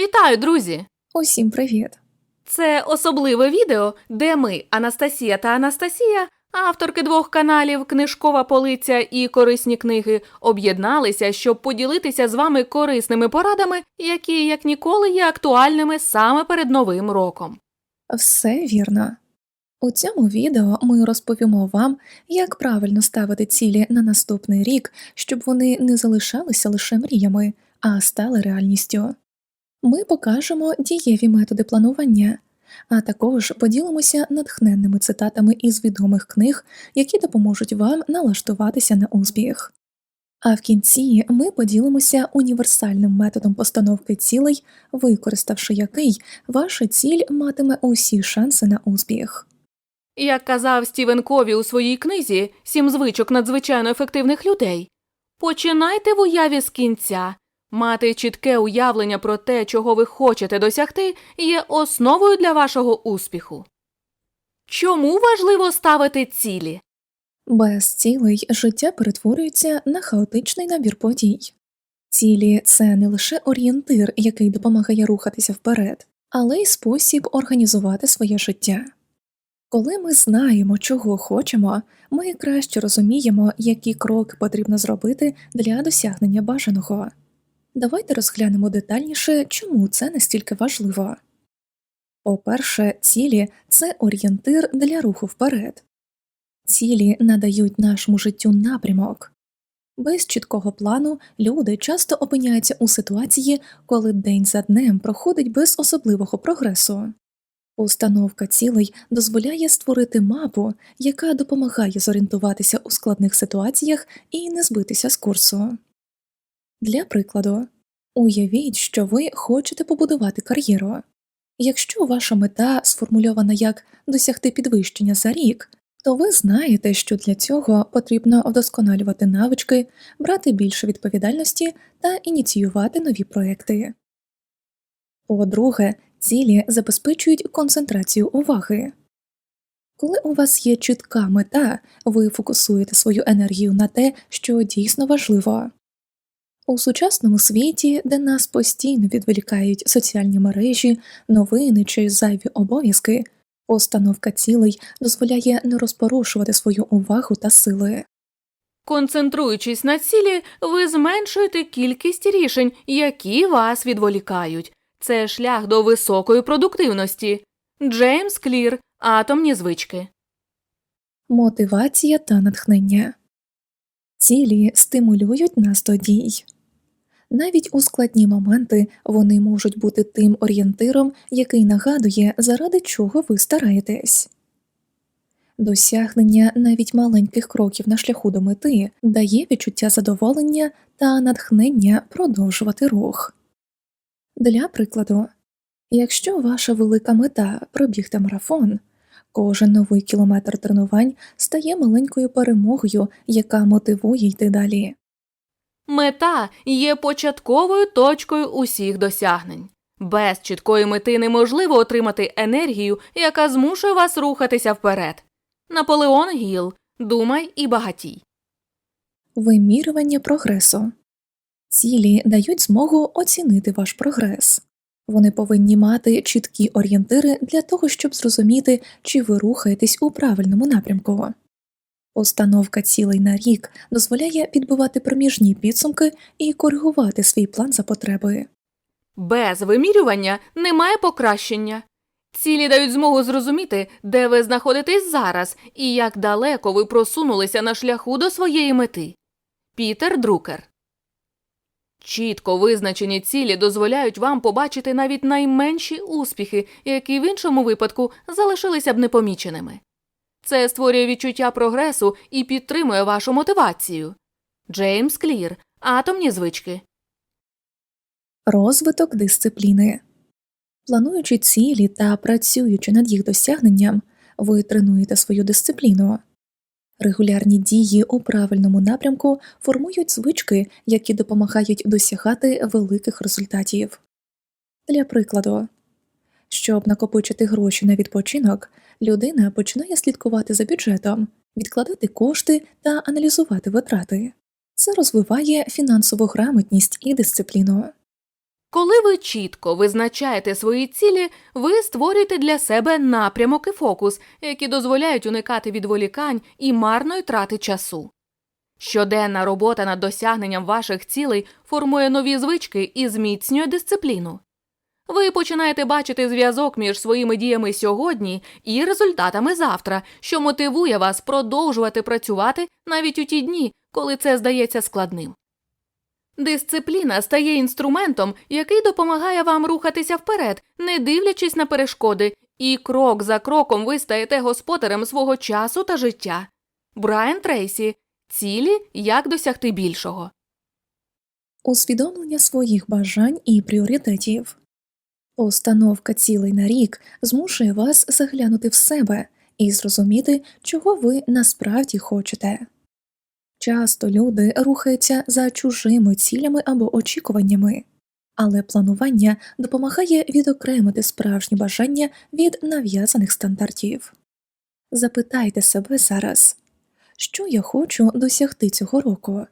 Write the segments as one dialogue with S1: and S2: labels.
S1: Вітаю, друзі!
S2: Усім привіт!
S1: Це особливе відео, де ми, Анастасія та Анастасія, авторки двох каналів Книжкова полиця і корисні книги, об'єдналися, щоб поділитися з вами корисними порадами, які як ніколи є актуальними саме перед новим роком.
S2: Все вірно. У цьому відео ми розповімо вам, як правильно ставити цілі на наступний рік, щоб вони не залишалися лише мріями, а стали реальністю. Ми покажемо дієві методи планування, а також поділимося натхненними цитатами із відомих книг, які допоможуть вам налаштуватися на успіх. А в кінці ми поділимося універсальним методом постановки цілей, використавши який ваша ціль матиме усі шанси на успіх.
S1: Як казав Стівен Кові у своїй книзі Сім звичок надзвичайно ефективних людей, починайте в уяві з кінця. Мати чітке уявлення про те, чого ви хочете досягти, є основою для вашого успіху. Чому важливо ставити цілі?
S2: Без цілей життя перетворюється на хаотичний набір подій. Цілі це не лише орієнтир, який допомагає рухатися вперед, але й спосіб організувати своє життя. Коли ми знаємо, чого хочемо, ми краще розуміємо, які кроки потрібно зробити для досягнення бажаного. Давайте розглянемо детальніше, чому це настільки важливо. По-перше, цілі це орієнтир для руху вперед. Цілі надають нашому життю напрямок. Без чіткого плану люди часто опиняються у ситуації, коли день за днем проходить без особливого прогресу. Установка цілей дозволяє створити мапу, яка допомагає зорієнтуватися у складних ситуаціях і не збитися з курсу. Для прикладу, уявіть, що ви хочете побудувати кар'єру. Якщо ваша мета сформульована як досягти підвищення за рік, то ви знаєте, що для цього потрібно вдосконалювати навички, брати більше відповідальності та ініціювати нові проекти. По-друге, цілі забезпечують концентрацію уваги. Коли у вас є чітка мета, ви фокусуєте свою енергію на те, що дійсно важливо. У сучасному світі, де нас постійно відволікають соціальні мережі, новини чи зайві обов'язки, постановка цілей дозволяє не розпорушувати свою увагу та сили.
S1: Концентруючись на цілі, ви зменшуєте кількість рішень, які вас відволікають. Це шлях до високої продуктивності. Джеймс Клір, атомні звички.
S2: Мотивація та натхнення цілі стимулюють нас до дій. Навіть у складні моменти вони можуть бути тим орієнтиром, який нагадує, заради чого ви стараєтесь. Досягнення навіть маленьких кроків на шляху до мети дає відчуття задоволення та натхнення продовжувати рух. Для прикладу, якщо ваша велика мета пробігти марафон, кожен новий кілометр тренувань стає маленькою перемогою, яка мотивує йти далі.
S1: Мета є початковою точкою усіх досягнень. Без чіткої мети неможливо отримати енергію, яка змушує вас рухатися вперед. Наполеон Гіл Думай і багатій.
S2: Вимірювання прогресу цілі дають змогу оцінити ваш прогрес. Вони повинні мати чіткі орієнтири для того, щоб зрозуміти, чи ви рухаєтесь у правильному напрямку. Установка цілей на рік дозволяє підбивати проміжні підсумки і коригувати свій план за потреби.
S1: Без вимірювання немає покращення. Цілі дають змогу зрозуміти, де ви знаходитесь зараз і як далеко ви просунулися на шляху до своєї мети. Пітер Друкер. Чітко визначені цілі дозволяють вам побачити навіть найменші успіхи, які в іншому випадку залишилися б непоміченими. Це створює відчуття прогресу і підтримує вашу мотивацію. Джеймс Клір. Атомні звички.
S2: Розвиток дисципліни. Плануючи цілі та працюючи над їх досягненням, ви тренуєте свою дисципліну. Регулярні дії у правильному напрямку формують звички, які допомагають досягати великих результатів. Для прикладу, щоб накопичити гроші на відпочинок, людина починає слідкувати за бюджетом, відкладати кошти та аналізувати витрати. Це розвиває фінансову грамотність і дисципліну.
S1: Коли ви чітко визначаєте свої цілі, ви створюєте для себе напрямок і фокус, які дозволяють уникати відволікань і марної трати часу. Щоденна робота над досягненням ваших цілей формує нові звички і зміцнює дисципліну. Ви починаєте бачити зв'язок між своїми діями сьогодні і результатами завтра, що мотивує вас продовжувати працювати навіть у ті дні, коли це здається складним. Дисципліна стає інструментом, який допомагає вам рухатися вперед, не дивлячись на перешкоди, і крок за кроком ви стаєте господарем свого часу та життя. Брайан Трейсі цілі як досягти більшого.
S2: усвідомлення своїх бажань і пріоритетів. Постановка цілей на рік змушує вас заглянути в себе і зрозуміти, чого ви насправді хочете. Часто люди рухаються за чужими цілями або очікуваннями, але планування допомагає відокремити справжні бажання від нав'язаних стандартів. Запитайте себе зараз, що я хочу досягти цього року,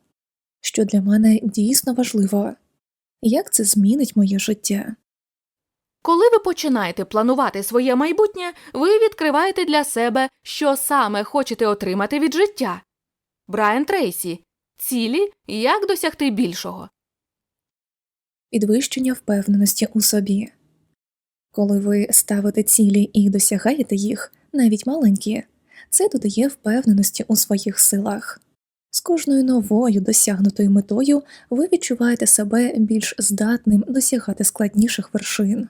S2: що для мене дійсно важливо, як це змінить моє життя.
S1: Коли ви починаєте планувати своє майбутнє, ви відкриваєте для себе, що саме хочете отримати від життя. Брайан Трейсі цілі як досягти більшого.
S2: підвищення впевненості у собі. Коли ви ставите цілі і досягаєте їх, навіть маленькі, це додає впевненості у своїх силах. З кожною новою досягнутою метою ви відчуваєте себе більш здатним досягати складніших вершин.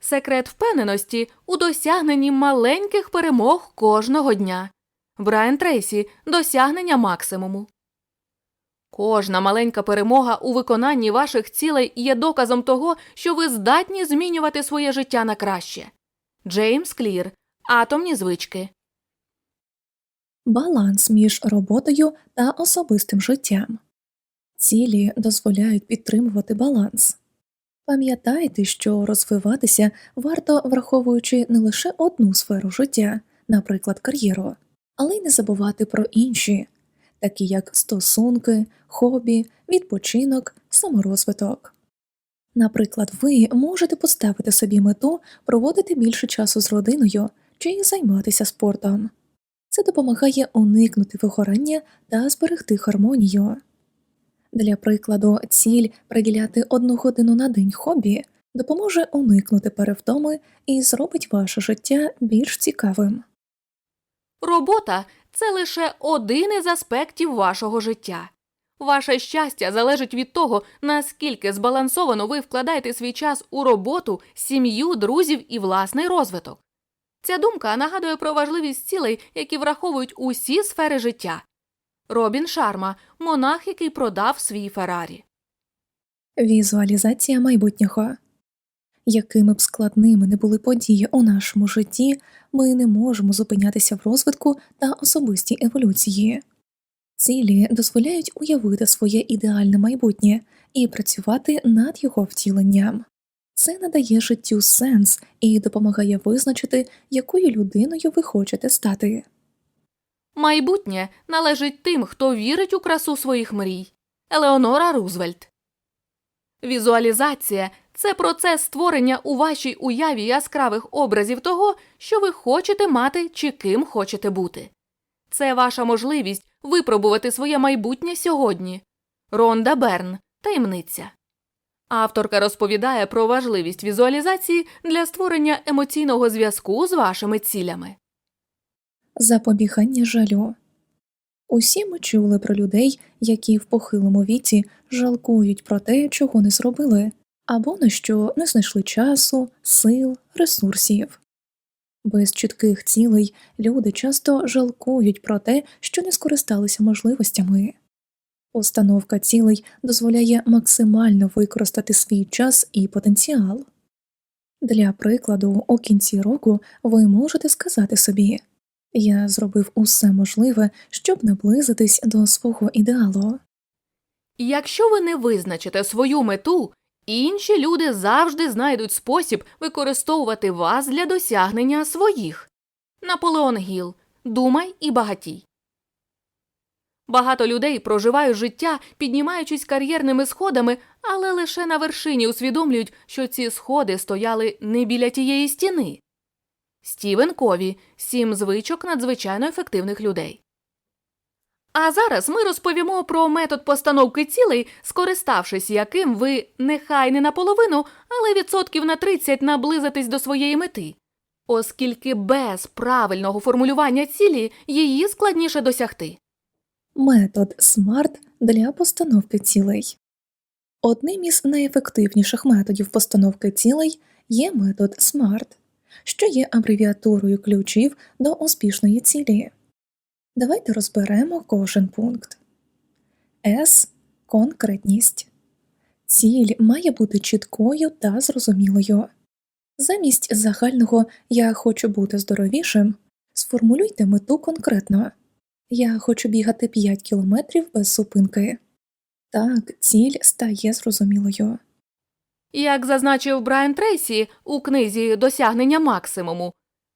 S1: Секрет впевненості у досягненні маленьких перемог кожного дня. Брайан Трейсі досягнення максимуму. Кожна маленька перемога у виконанні ваших цілей є доказом того, що ви здатні змінювати своє життя на краще. Джеймс Клір. Атомні звички.
S2: Баланс між роботою та особистим життям. Цілі дозволяють підтримувати баланс. Пам'ятайте, що розвиватися варто враховуючи не лише одну сферу життя, наприклад, кар'єру, але й не забувати про інші, такі як стосунки, хобі, відпочинок, саморозвиток. Наприклад, ви можете поставити собі мету проводити більше часу з родиною чи займатися спортом. Це допомагає уникнути вигорання та зберегти гармонію. Для прикладу, ціль приділяти одну годину на день хобі допоможе уникнути перевтоми і зробить ваше життя більш цікавим.
S1: Робота це лише один із аспектів вашого життя. Ваше щастя залежить від того, наскільки збалансовано ви вкладаєте свій час у роботу, сім'ю, друзів і власний розвиток. Ця думка нагадує про важливість цілей, які враховують усі сфери життя. Робін Шарма, монах, який продав свій Феррарі.
S2: Візуалізація майбутнього. Якими б складними не були події у нашому житті, ми не можемо зупинятися в розвитку та особистій еволюції. Цілі дозволяють уявити своє ідеальне майбутнє і працювати над його втіленням. Це надає життю сенс і допомагає визначити, якою людиною ви хочете стати.
S1: Майбутнє належить тим, хто вірить у красу своїх мрій. Елеонора Рузвельт. Візуалізація це процес створення у вашій уяві яскравих образів того, що ви хочете мати чи ким хочете бути. Це ваша можливість випробувати своє майбутнє сьогодні. Ронда Берн. Таємниця. Авторка розповідає про важливість візуалізації для створення емоційного зв'язку з вашими цілями.
S2: Запобігання жалю. Усі ми чули про людей, які в похилому віці жалкують про те, чого не зробили, або на що не знайшли часу, сил, ресурсів. Без чітких цілей люди часто жалкують про те, що не скористалися можливостями. Постановка цілей дозволяє максимально використати свій час і потенціал. Для прикладу, у кінці року ви можете сказати собі Я зробив усе можливе, щоб наблизитись до свого ідеалу.
S1: Якщо ви не визначите свою мету, інші люди завжди знайдуть спосіб використовувати вас для досягнення своїх. Наполеон Гіл. Думай і багатій. Багато людей проживають життя, піднімаючись кар'єрними сходами, але лише на вершині усвідомлюють, що ці сходи стояли не біля тієї стіни. Стівен Кові сім звичок надзвичайно ефективних людей. А зараз ми розповімо про метод постановки цілей, скориставшись яким ви нехай не наполовину, але відсотків на 30 наблизитесь до своєї мети. Оскільки без правильного формулювання цілі її складніше досягти.
S2: Метод SMART для постановки цілей. Одним із найефективніших методів постановки цілей є метод SMART, що є абревіатурою ключів до успішної цілі. Давайте розберемо кожен пункт. С. Конкретність. Ціль має бути чіткою та зрозумілою. Замість загального Я хочу бути здоровішим сформулюйте мету конкретно. Я хочу бігати 5 кілометрів без зупинки. Так, ціль стає зрозумілою.
S1: Як зазначив Брайан Трейсі у книзі Досягнення максимуму,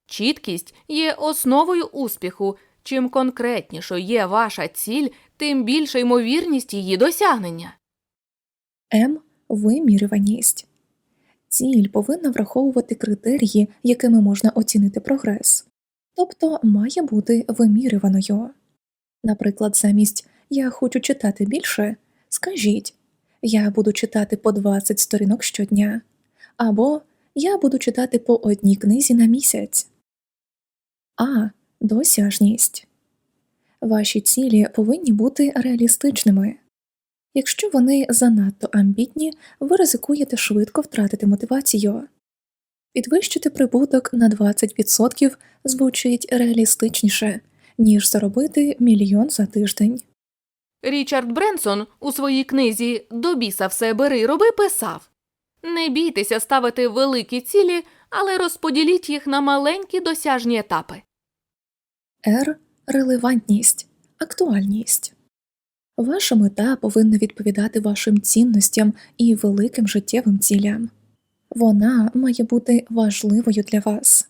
S1: чіткість є основою успіху. Чим конкретнішою є ваша ціль, тим більша ймовірність її досягнення.
S2: М. Вимірюваність. Ціль повинна враховувати критерії, якими можна оцінити прогрес, тобто має бути вимірюваною. Наприклад, замість Я хочу читати більше, скажіть Я буду читати по 20 сторінок щодня, або Я буду читати по одній книзі на місяць. А. Досяжність. Ваші цілі повинні бути реалістичними. Якщо вони занадто амбітні, ви ризикуєте швидко втратити мотивацію. Підвищити прибуток на 20% звучить реалістичніше, ніж заробити мільйон за тиждень.
S1: Річард Бренсон у своїй книзі До біса все бери роби писав Не бійтеся ставити великі цілі, але розподіліть їх на маленькі досяжні етапи.
S2: Р. Релевантність, актуальність. Ваша мета повинна відповідати вашим цінностям і великим життєвим цілям. Вона має бути важливою для вас.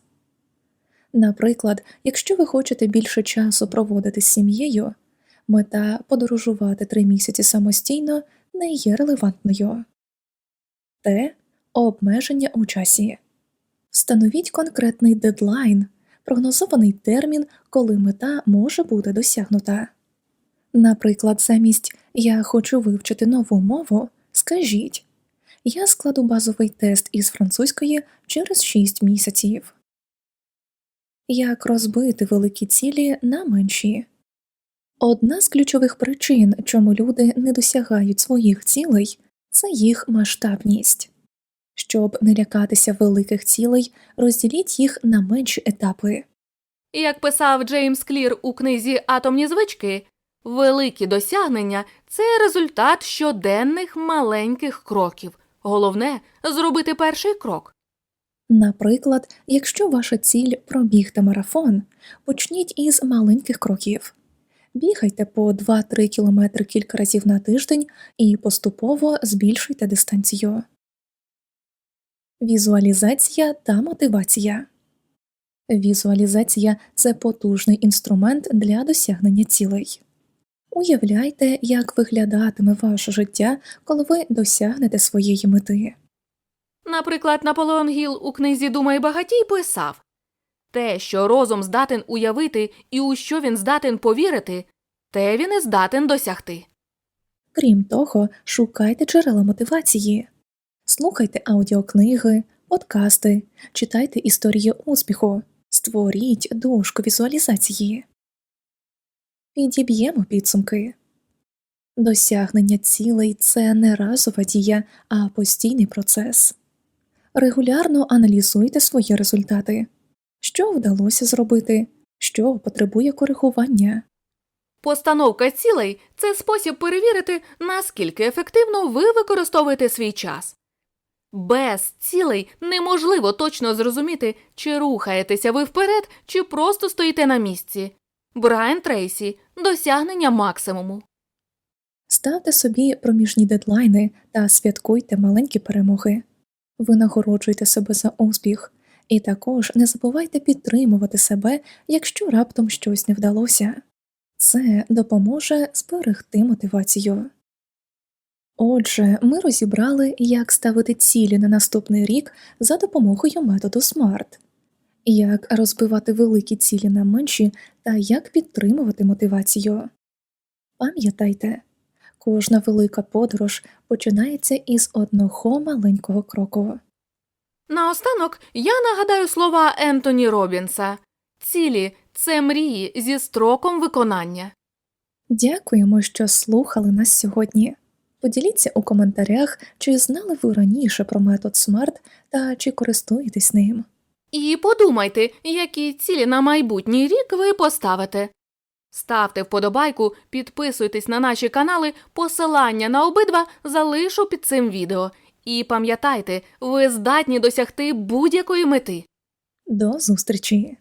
S2: Наприклад, якщо ви хочете більше часу проводити з сім'єю, мета подорожувати три місяці самостійно не є релевантною. Т. Обмеження у часі. Встановіть конкретний дедлайн, прогнозований термін, коли мета може бути досягнута. Наприклад, замість Я хочу вивчити нову мову, скажіть Я складу базовий тест із французької через 6 місяців. Як розбити великі цілі на менші? Одна з ключових причин, чому люди не досягають своїх цілей, це їх масштабність. Щоб не лякатися великих цілей, розділіть їх на менші етапи.
S1: Як писав Джеймс Клір у книзі Атомні звички, великі досягнення це результат щоденних маленьких кроків. Головне зробити перший крок.
S2: Наприклад, якщо ваша ціль пробігти марафон, почніть із маленьких кроків. Бігайте по 2-3 км кілька разів на тиждень і поступово збільшуйте дистанцію. Візуалізація та мотивація. Візуалізація це потужний інструмент для досягнення цілей. Уявляйте, як виглядатиме ваше життя, коли ви досягнете своєї мети.
S1: Наприклад, Наполеон Гіл у книзі Думай багатій писав те, що розум здатен уявити і у що він здатен повірити, те він і здатен досягти.
S2: Крім того, шукайте джерела мотивації, слухайте аудіокниги, подкасти, читайте історії успіху, створіть дошку візуалізації. Підіб'ємо підсумки. Досягнення цілей це не разова дія, а постійний процес. Регулярно аналізуйте свої результати, що вдалося зробити, що потребує коригування.
S1: Постановка цілей це спосіб перевірити, наскільки ефективно ви використовуєте свій час. Без цілей неможливо точно зрозуміти, чи рухаєтеся ви вперед, чи просто стоїте на місці. Брайан Трейсі досягнення максимуму.
S2: Ставте собі проміжні дедлайни та святкуйте маленькі перемоги. Винагороджуйте себе за успіх, і також не забувайте підтримувати себе, якщо раптом щось не вдалося. Це допоможе зберегти мотивацію. Отже, ми розібрали, як ставити цілі на наступний рік за допомогою методу SMART, як розбивати великі цілі на менші та як підтримувати мотивацію. Пам'ятайте, кожна велика подорож починається із одного маленького кроку.
S1: Наостанок я нагадаю слова Ентоні Робінса цілі це мрії зі строком виконання.
S2: Дякуємо, що слухали нас сьогодні. Поділіться у коментарях, чи знали ви раніше про метод SMART та чи користуєтесь ним.
S1: І подумайте, які цілі на майбутній рік ви поставите. Ставте вподобайку, підписуйтесь на наші канали, посилання на обидва залишу під цим відео. І пам'ятайте, ви здатні досягти будь-якої мети.
S2: До зустрічі!